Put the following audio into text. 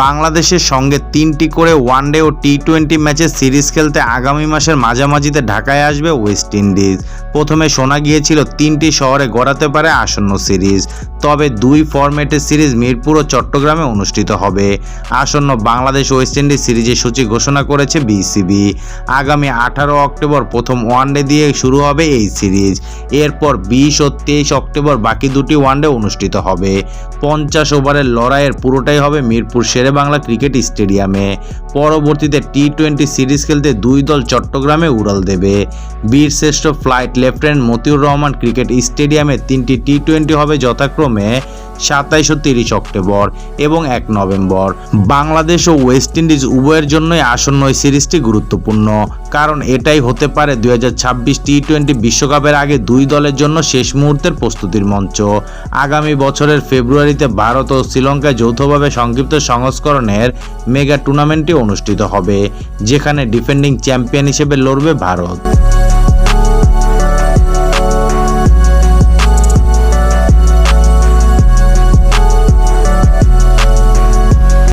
বাংলাদেশের সঙ্গে তিনটি করে ওয়ানডে ও টি টোয়েন্টি ম্যাচের সিরিজ খেলতে আগামী মাসের মাঝামাঝিতে ঢাকায় আসবে ওয়েস্ট ইন্ডিজ। প্রথমে শোনা গিয়েছিল তিনটি শহরে গড়াতে পারে আসন্ন সিরিজ। তবে দুই ফরম্যাটের সিরিজ মিরপুর ও চট্টগ্রামে অনুষ্ঠিত হবে। আসন্ন বাংলাদেশ ওয়েস্ট ইন্ডিজ সিরিজের সূচি ঘোষণা করেছে বিসিবি। আগামী আঠারো অক্টোবর প্রথম ওয়ানডে দিয়ে শুরু হবে এই সিরিজ। এরপর বিশ ও তেইশ অক্টোবর বাকি দুটি ওয়ানডে অনুষ্ঠিত হবে। পঞ্চাশ ওভারের লড়াইয়ের পুরোটাই হবে মিরপুর শেরেবাংলা ক্রিকেট স্টেডিয়ামে। পরবর্তীতে টি টোয়েন্টি সিরিজ খেলতে দুই দল চট্টগ্রামে উড়াল দেবে। বীরশ্রেষ্ঠ flight lieutenant Motiur Rahman cricket স্টেডিয়ামে তিনটি টি টোয়েন্টি হবে যথাক্রমে। সাতাইশ ও তিরিশ অক্টোবর এবং এক নভেম্বর। বাংলাদেশ ও ওয়েস্ট ইন্ডিজ উভয়ের জন্যই আসন্ন এই সিরিজটি গুরুত্বপূর্ণ, কারণ এটাই হতে পারে দুই হাজার ছাব্বিশ টি টোয়েন্টি বিশ্বকাপের আগে দুই দলের জন্য শেষ মুহূর্তের প্রস্তুতির মঞ্চ। আগামী বছরের ফেব্রুয়ারিতে ভারত ও শ্রীলঙ্কায় যৌথভাবে সংক্ষিপ্ত সংস্করণের মেগা টুর্নামেন্টটি অনুষ্ঠিত হবে, যেখানে ডিফেন্ডিং চ্যাম্পিয়ন হিসেবে লড়বে ভারত।